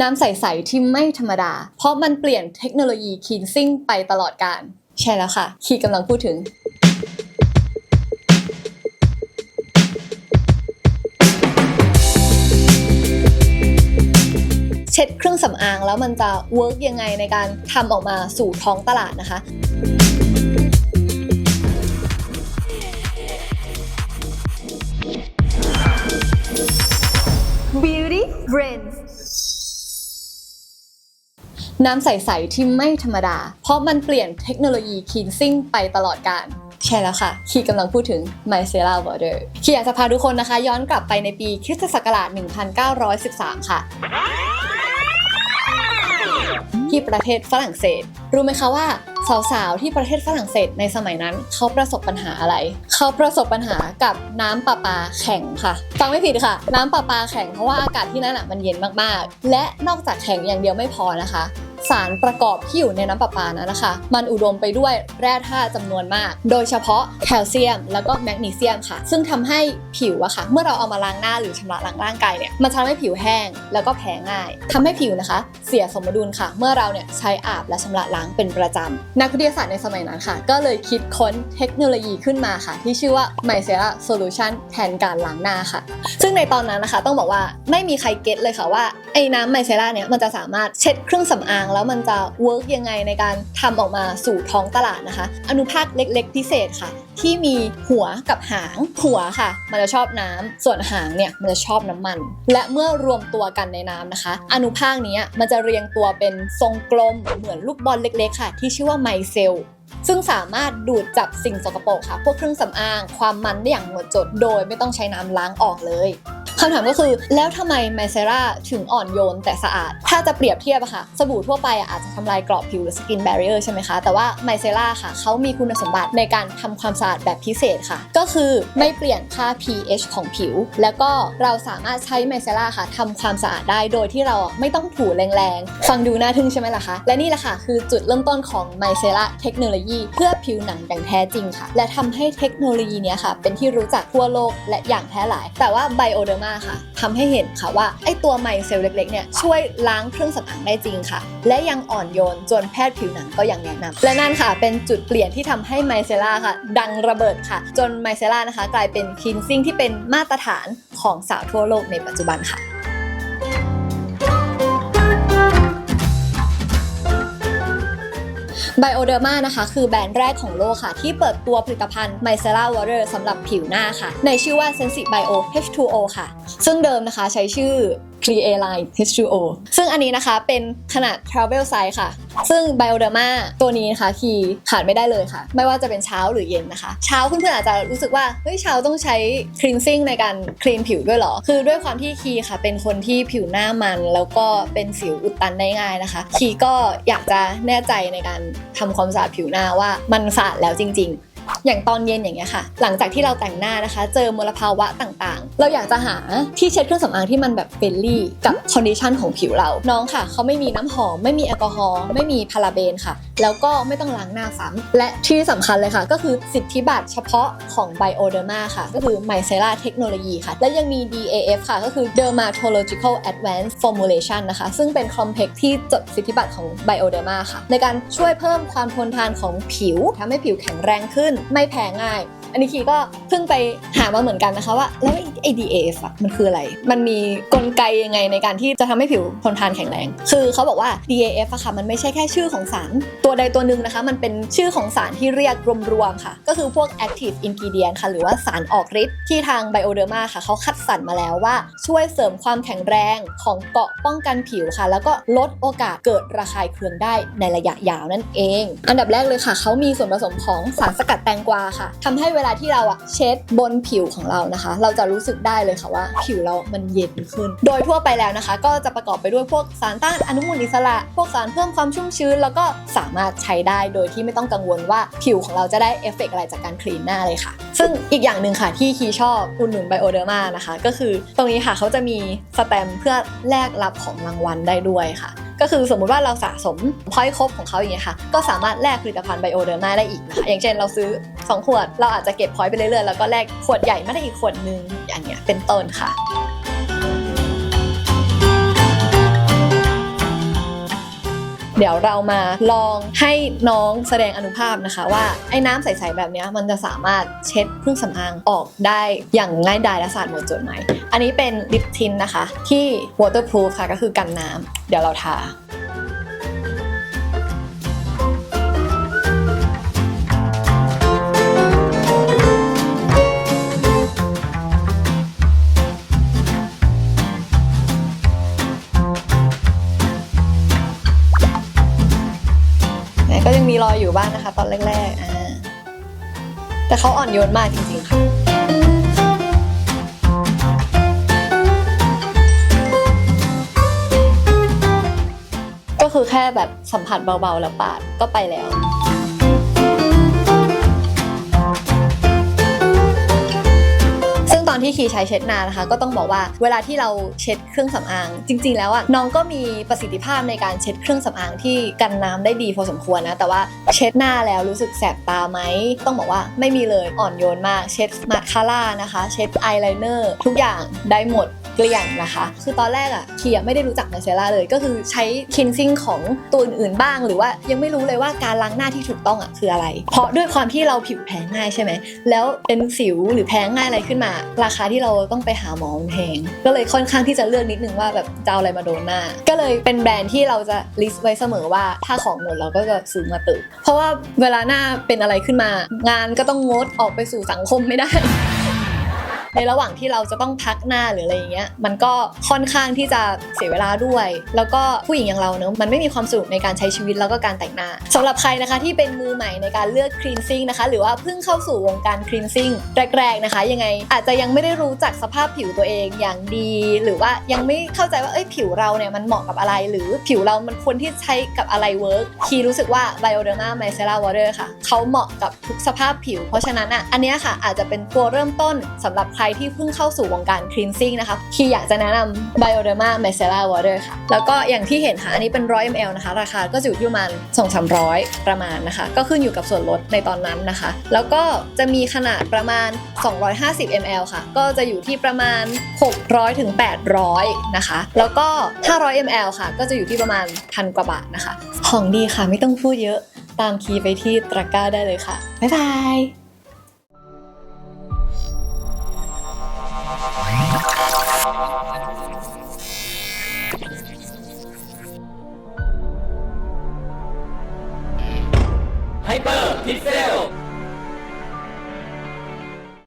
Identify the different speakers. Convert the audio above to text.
Speaker 1: น้ำใสๆที่ไม่ธรรมดา เพราะมันเปลี่ยนเทคโนโลยีคีนซิ่งไปตลอดการ ใช่แล้วค่ะ คีกำลังพูดถึงเช็ดเครื่องสำอางแล้วมันจะเวิร์กยังไงในการทำออกมาสู่ท้องตลาดนะคะ Beauty Brains น้ำใส ๆ ที่ไม่ธรรมดา เพราะมันเปลี่ยนเทคโนโลยีคลีนซิ่งไปตลอดการใช่แล้วค่ะ คีกำลังพูดถึง Micellar Water คีอยากจะพาทุกคนนะคะ ย้อนกลับไปในปีคริสตศักราช 1913 ค่ะ ที่ประเทศฝรั่งเศส รู้ไหมคะว่าสาวๆ ที่ประเทศฝรั่งเศสในสมัยนั้น เขาประสบปัญหาอะไร เขาประสบปัญหากับน้ำประปาแข็งค่ะ ฟังไม่ผิดค่ะ น้ำประปาแข็งเพราะว่าอากาศที่นั่นอะมันเย็นมากๆ และนอกจากแข็งอย่างเดียวไม่พอนะคะ สารประกอบที่อยู่ในน้ำประปานั้นนะคะ มันอุดมไปด้วยแร่ธาตุจำนวนมาก โดยเฉพาะแคลเซียม แล้วก็แมกนีเซียมค่ะ ซึ่งทำให้ผิวอะค่ะ เมื่อเราเอามาล้างหน้าหรือชำระล้างร่างกายเนี่ย มันทำให้ผิวแห้งแล้วก็แพ้ง่ายทำให้ผิวนะคะ เสียสมดุลค่ะ เมื่อเราเนี่ยใช้อาบและชำระล้างเป็นประจำนักวิทยาศาสตร์ในสมัยนั้นค่ะ ก็เลยคิดค้นเทคโนโลยีขึ้นมาค่ะ ที่ชื่อว่า Micellar Solution แทนการล้างหน้าค่ะ ซึ่งในตอนนั้นนะคะ ต้องบอกว่าไม่มีใครเก็ตเลยค่ะว่าไอ้น้ำไมเซล่าเนี่ยมันจะสามารถเช็ดเครื่องสำอางแล้วมันจะเวิร์กยังไงในการทำออกมาสู่ท้องตลาดนะคะ อนุภาคเล็ก ๆ พิเศษค่ะ ที่มีหัวกับหาง หัวค่ะ มันจะชอบน้ำส่วนหางเนี่ยมันจะชอบน้ำมัน และเมื่อรวมตัวกันในน้ำนะคะ อนุภาคนี้มันจะเรียงตัวเป็นทรงกลมเหมือนลูกบอลเล็ก ๆ ค่ะ ที่ชื่อว่าไมเซล ซึ่งสามารถดูดจับสิ่งสกปรกค่ะ พวกเครื่องสำอาง ความมันได้อย่างหมดจด โดยไม่ต้องใช้น้ำล้างออกเลยคำถามก็คือ แล้วทำไมไมเซราถึงอ่อนโยนแต่สะอาด ถ้าจะเปรียบเทียบอะค่ะ สบู่ทั่วไปอาจจะทำลายกรอบผิวหรือสกินแบร r เออร์ใช่ไหมคะ แต่ว่าไมเซราค่ะ เขามีคุณสมบัติในการทำความสะอาดแบบพิเศษค่ะ ก็คือไม่เปลี่ยนค่า pH ของผิว แล้วก็เราสามารถใช้ไมเซราค่ะทำความสะอาดได้โดยที่เราไม่ต้องถูแรงๆ ฟังดูน่าทึ่งใช่ไหมล่ะคะ และนี่แหละค่ะคือจุดเริ่มต้นของไมเซราเทคโนโลยี เพื่อผิวหนังอย่างแท้จริงค่ะ และทำให้เทคโนโลยีเนี้ยค่ะ เป็นที่รู้จักทั่วโลกและอย่างแพร่หลาย แต่ว่าไบโอเดอร์มาค่ะทำให้เห็นค่ะว่าไอตัวไมเซลเล็กๆเนี่ยช่วยล้างเครื่องสำอางได้จริงค่ะ และยังอ่อนโยนจนแพทย์ผิวหนังก็ยังแนะนำและนั่นค่ะ เป็นจุดเปลี่ยนที่ทำให้ไมเซล่าค่ะ ดังระเบิดค่ะ จนไมเซล่านะคะ กลายเป็นคลีนซิ่งที่เป็นมาตรฐานของสาวทั่วโลกในปัจจุบันค่ะ ไบโอเดอร์มานะคะ คือแบรนด์แรกของโลกค่ะ ที่เปิดตัวผลิตภัณฑ์ไมเซล่าวอเตอร์สำหรับผิวหน้าค่ะ ในชื่อว่า Sensi Bio H2O ค่ะ ซึ่งเดิมนะคะใช้ชื่อ Clear Line H2O ซึ่งอันนี้นะคะเป็นขนาด Travel Size ค่ะ ซึ่ง Bioderma ตัวนี้นะคะคีขาดไม่ได้เลยค่ะ ไม่ว่าจะเป็นเช้าหรือเย็นนะคะ เช้าเพื่อนๆอาจจะรู้สึกว่า เฮ้ยเช้าต้องใช้ cleansing ในการคลีนผิวด้วยหรอ คือด้วยความที่คีค่ะ เป็นคนที่ผิวหน้ามัน แล้วก็เป็นสิวอุดตันได้ง่ายนะคะ คีก็อยากจะแน่ใจในการทำความสะอาดผิวหน้าว่ามันสะอาดแล้วจริง ๆ อย่างตอนเย็นอย่างเงี้ยค่ะ หลังจากที่เราแต่งหน้านะคะ เจอมลภาวะต่างๆ เราอยากจะหาที่เช็ดเครื่องสำอางที่มันแบบเฟรนลี่กับคอนดิชันของผิวเรา น้องค่ะ เขาไม่มีน้ำหอม ไม่มีแอลกอฮอล์ไม่มีพาราเบนค่ะ แล้วก็ไม่ต้องล้างหน้าซ้ำและที่สำคัญเลยค่ะ ก็คือสิทธิบัตรเฉพาะของ Bioderma ค่ะ ก็คือ Micellar Technology ค่ะ และยังมี DAF ค่ะ ก็คือ Dermatological Advanced Formulation นะคะ ซึ่งเป็นคอมเพล็กที่จดสิทธิบัตรของ Bioderma ค่ะ ในการช่วยเพิ่มความทนทานของผิวทำให้ผิวแข็งแรงขึ้นไม่แพ้ง่าย อันนี้คีก็เพิ่งไปหามาเหมือนกันนะคะว่าแล้ว ไอ้ DAF อะมันคืออะไร มันมีกลไกยังไงในการที่จะทำให้ผิวทนทานแข็งแรง คือเขาบอกว่า DAF อะค่ะ มันไม่ใช่แค่ชื่อของสาร ตัวใดตัวหนึ่งนะคะ มันเป็นชื่อของสารที่เรียกรวมๆค่ะ ก็คือพวก active ingredient ค่ะ หรือว่าสารออกฤทธิ์ที่ทาง Bioderma ค่ะ เขาคัดสรรมาแล้วว่าช่วยเสริมความแข็งแรงของเกาะป้องกันผิวค่ะ แล้วก็ลดโอกาสเกิดระคายเคืองได้ในระยะยาวนั่นเอง อันดับแรกเลยค่ะ เขามีส่วนผสมของสารสกัดแตงกวาค่ะทำให้เวลาที่เราอะเช็ดบนผิวของเรานะคะ เราจะรู้สึกได้เลยค่ะว่า ผิวเรามันเย็นขึ้น โดยทั่วไปแล้วนะคะ ก็จะประกอบไปด้วยพวกสารต้านอนุมูลอิสระ พวกสารเพิ่มความชุ่มชื้น แล้วก็สามารถใช้ได้โดยที่ไม่ต้องกังวลว่าผิวของเราจะได้เอฟเฟกต์อะไรจากการคลีนหน้าเลยค่ะ ซึ่งอีกอย่างหนึ่งค่ะที่คีชอบอุดหนุนไบโอเดอร์มานะคะ ก็คือตรงนี้ค่ะเขาจะมีสแตมเพื่อแลกรับของรางวัลได้ด้วยค่ะ ก็คือสมมุติว่าเราสะสมพอยต์ครบของเขาอย่างเงี้ยค่ะ ก็สามารถแลกผลิตภัณฑ์ไบโอเดอร์มาได้อีกนะคะอย่างเช่นเราซื้อ 2 ขวด เราอาจจะเก็บพอยต์ไปเรื่อยๆ แล้วก็แลกขวดใหญ่มาได้อีกขวดนึงอย่างเงี้ยเป็นต้นค่ะ เดี๋ยวเรามาลองให้น้องแสดงอนุภาพนะคะ ว่าไอ้น้ำใสๆแบบนี้มันจะสามารถเช็ดเครื่องสำอางออกได้อย่างง่ายดายและสะอาดหมดจดไหม อันนี้เป็นลิปทินนะคะ ที่ waterproof ค่ะก็คือกันน้ำเดี๋ยวเราทา บ้างนะคะ ตอนแรกๆอ่าแต่เขาอ่อนโยนมากจริงๆค่ะก็คือแค่แบบสัมผัสเบาๆแล้วปาดก็ไปแล้ว ที่คีใช้เช็ดหน้านะคะ ก็ต้องบอกว่าเวลาที่เราเช็ดเครื่องสำอาง จริง ๆ แล้วอะน้องก็มีประสิทธิภาพในการเช็ดเครื่องสำอางที่กันน้ำได้ดีพอสมควรนะแต่ว่าเช็ดหน้าแล้วรู้สึกแสบตาไหมต้องบอกว่าไม่มีเลยอ่อนโยนมากเช็ดมาสคาร่านะคะ เช็ดอายไลเนอร์ทุกอย่างได้หมด เกลี้ยงนะคะ คือตอนแรกอะเคีอะไม่ได้รู้จักไมเซล่าเลย ก็คือใช้คินซิ่งของตัวอื่นๆบ้าง หรือว่ายังไม่รู้เลยว่าการล้างหน้าที่ถูกต้องอะคืออะไร เพราะด้วยความที่เราผิวแพ้ง่ายใช่ไหม แล้วเป็นสิวหรือแพ้ง่ายอะไรขึ้นมา ราคาที่เราต้องไปหาหมอมันแพง ก็เลยค่อนข้างที่จะเลือกนิดนึงว่าแบบจะเอาอะไรมาโดนหน้า ก็เลยเป็นแบรนด์ที่เราจะลิสต์ไว้เสมอว่าถ้าของหมดเราก็จะซื้อมาตึกเพราะว่าเวลาหน้าเป็นอะไรขึ้นมา งานก็ต้องงดออกไปสู่สังคมไม่ได้ ในระหว่างที่เราจะต้องพักหน้าหรืออะไรอย่างเงี้ยมันก็ค่อนข้างที่จะเสียเวลาด้วย แล้วก็ผู้หญิงอย่างเราเนอะมันไม่มีความสนุกในการใช้ชีวิตแล้วก็การแต่งหน้าสำหรับใครนะคะที่เป็นมือใหม่ในการเลือก cleansing นะคะหรือว่าเพิ่งเข้าสู่วงการ cleansing แรกๆนะคะ ยังไงอาจจะยังไม่ได้รู้จักสภาพผิวตัวเองอย่างดี หรือว่ายังไม่เข้าใจว่าเอ้ยผิวเราเนี่ยมันเหมาะกับอะไร หรือผิวเรามันควรที่ใช้กับอะไรเวิร์กคีรู้สึกว่า Bioderma Micellar Water ค่ะเขาเหมาะกับทุกสภาพผิว เพราะฉะนั้นอะอันนี้ค่ะอาจจะเป็นตัวเริ่มต้นสำหรับใครที่เพิ่งเข้าสู่วงการ cleansing นะคะคีอยากจะแนะนำ Bioderma Micellar Water ค่ะ แล้วก็อย่างที่เห็นค่ะ อันนี้เป็น 100 ml นะคะ ราคาก็อยู่ที่ประมาณ2-300 ประมาณนะคะ ก็ขึ้นอยู่กับส่วนลดในตอนนั้นนะคะ แล้วก็จะมีขนาดประมาณ 250 ml ค่ะ ก็จะอยู่ที่ประมาณ 600ถึง800 นะคะ แล้วก็ 500 ml ค่ะ ก็จะอยู่ที่ประมาณพันกว่าบาทนะคะ ของดีค่ะไม่ต้องพูดเยอะตามคีย์ไปที่ตะกร้าได้เลยค่ะ บ๊ายบาย